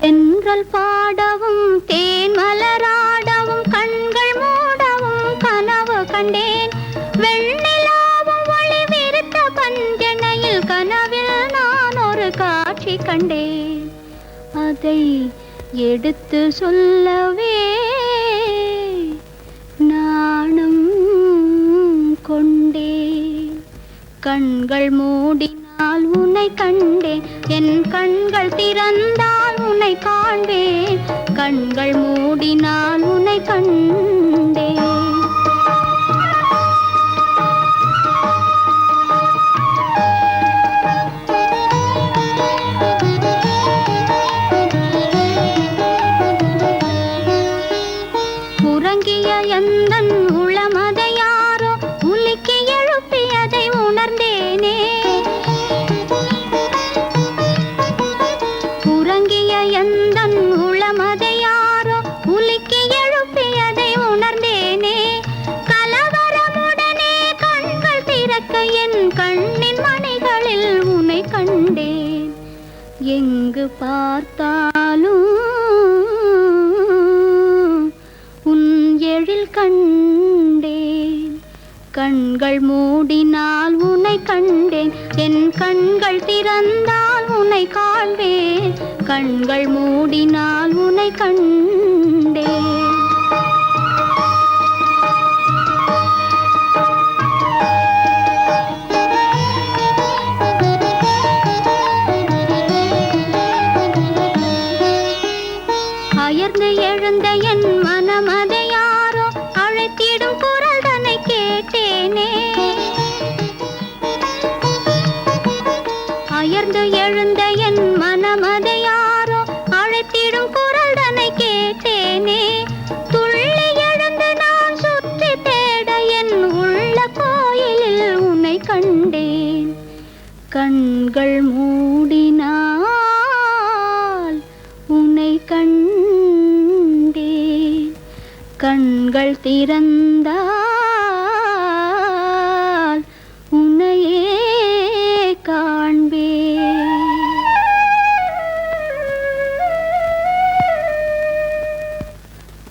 தென்றல் பாடவும் தேன் மலராடவும் கண்கள் மூடவும் கனவு கண்டேன். வெண்ணிலாவும் ஒளி விருத்த பஞ்சனையில் கனவில் நான் ஒரு காட்சி கண்டேன். அதை எடுத்து சொல்லவே நாணம் கொண்டேன். கண்கள் மூடினால் உன்னை கண்டேன். என் கண்கள் திறந்தால் உன்னை காண்பேன். கண்கள் மூடி நான் உன்னை கண்டேன். உறங்கிய எந்தன் எங்கு பார்த்தாலும் உன் எழில் கண்டேன். கண்கள் மூடினால் உன்னை கண்டேன். என் கண்கள் திறந்தால் உன்னை காண்பேன். கண்கள் மூடினால் உன்னை கண்டேன் அயர்ந்து எழுந்த என் மனமதை யாரோ அழைத்திடும் குரல் தன்னை கேட்டேனே. அயர்ந்து எழுந்த என் மனமதை யாரோ அழைத்திடும் குரல் தன்னை கேட்டேனே. துள்ளி எழுந்து நான் சுற்றி தேட என் உள்ள கோயிலில் உன்னை கண்டேன். கண்கள் மூடினால் உன்னை கண் கண்கள் திறந்தார்